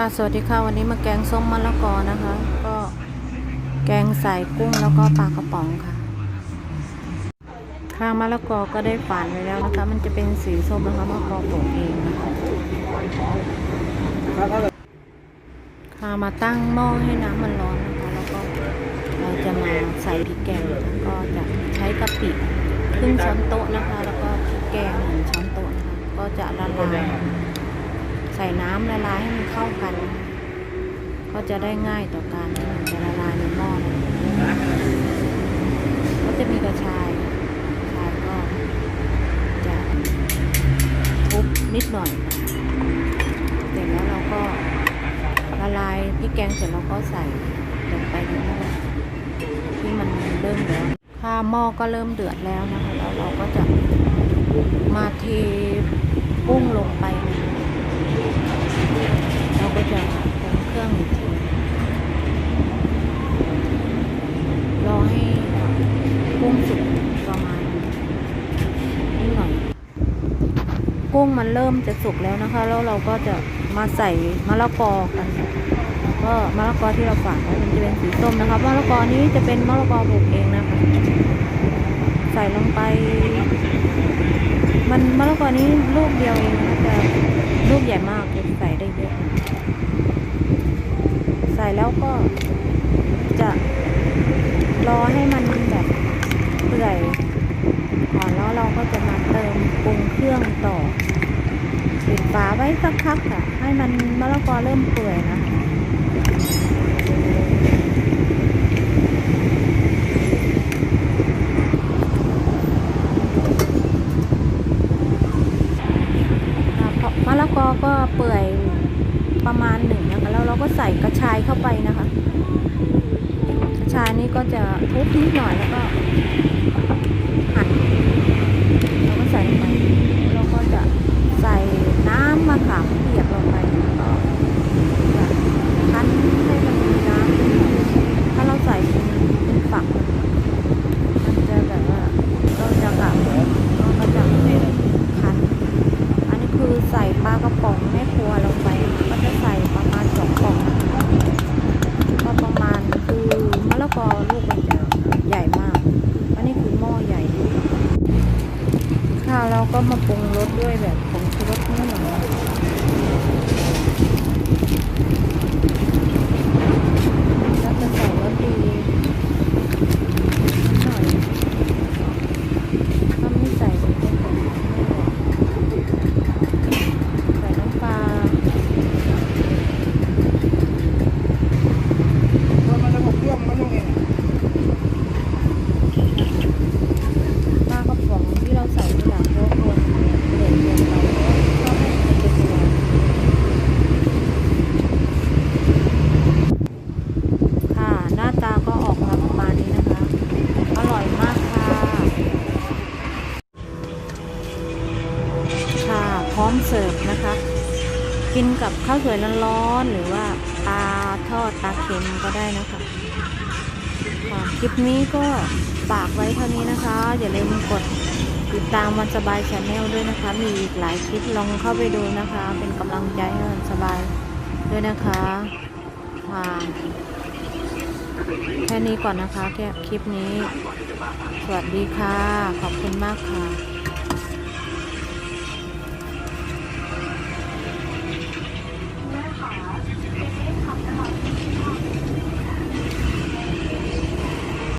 ค่ะสวัสดีค่ะวันนี้มาแกงส้มมะละกอนะคะ ก็แกงใส่กุ้งแล้วก็ปลากระป๋องค่ะข้างมะละกอก็ได้ฝานไว้แล้วนะคะ มันจะเป็นสีส้มนะคะมะละกอปลูกเองนะคะค่ะมาตั้งหม้อให้น้ำมันร้อนนะคะแล้วก็เราจะมาใส่พริกแกงก็จะใช้กะปิครึ่งช้อนโต๊ะนะคะ แล้วก็พริกแกงหนึ่งช้อนโต๊ะนะคะก็จะละลาย ใส่น้ำละลายให้มันเข้ากัน ก็จะได้ง่ายต่อการที่มันจะละลายในหม้อก็จะมีกระชายกระชายก็จะทุบนิดหน่อยเสร็จแล้วเราก็ละลายพริกแกงเสร็จเราก็ใส่ลงไปในหม้อที่มันเริ่มร้อนถ้าหม้อก็เริ่มเดือดแล้วนะคะแล้วเราก็จะมาเทกุ้งลงไป รอให้กุ้งสุกประมาณนิดหน่อย กุ้งมันเริ่มจะสุกแล้วนะคะ แล้วเราก็จะมาใส่มะละกอกันก็มะละกอที่เราฝากไว้มันจะเป็นสีส้มนะคะมะละกอนี้จะเป็นมะละกอปลูกเองนะคะ ใส่ลงไป มันมะละกอนี้ลูกเดียวเองนะแต่ลูกใหญ่มากใส่ได้เยอะ ใส่แล้วก็จะรอให้มันแบบเปื่อยก่อนแล้วเราก็จะมาเติมปรุงเครื่องต่อปิดฝาไว้สักพักค่ะ ให้มันมะละกอเริ่มเปื่อยนะพอมะละกอก็เปื่อยประมาณหนึ่ง ก็ใส่กระชายเข้าไปนะคะ กระชายนี่ก็จะทุบนิดหน่อยแล้วก็หั่นแล้วก็ใส่ลงไปแล้วก็จะใส่น้ำมะขามเปียกลงไปแล้วก็จะคั้นให้มันมีน้ำขึ้นมาถ้าเราใส่เป็นเป็นฝัก มันจะแบบว่าเราจะกะเราก็จะคั้น อันนี้คือใส่ปลากระป๋องแม่ครัวลงไป ก็จะใส่ประมาณสองกล่องนะคะก็ประมาณ คือมะละกอลูกมันจะใหญ่มาก อันนี้คือหม้อใหญ่ ข้าวเราก็มาปรุงรสด้วยแบบผงชูรสนิดหน่อยแล้วจะใส่รสดีนิดหน่อยถ้าไม่ใส่มันจะขมไม่อร่อย ใส่น้ำปลา มันจะหมดเครื่องมันต้องเอง ปลากระป๋องที่เราใส่ทีหลังเพราะควรเดือดเกินไปเพราะว่าชอบให้มันเป็นตัวค่ะ หน้าตาก็ออกมาประมาณนี้นะคะ อร่อยมากค่ะ ค่ะ พร้อมเสิ ร์ฟนะคะ กินกับข้าวสวยร้อนๆหรือว่าปลาทอดปลาเค็มก็ได้นะคะค่ะคลิปนี้ก็ฝากไว้เท่านี้นะคะ อย่าลืมกดติดตามวันสบายชาแนลด้วยนะคะ มีอีกหลายคลิปลองเข้าไปดูนะคะ เป็นกำลังใจให้วันสบายด้วยนะคะค่ะแค่นี้ก่อนนะคะแค่คลิปนี้ สวัสดีค่ะ ขอบคุณมากค่ะ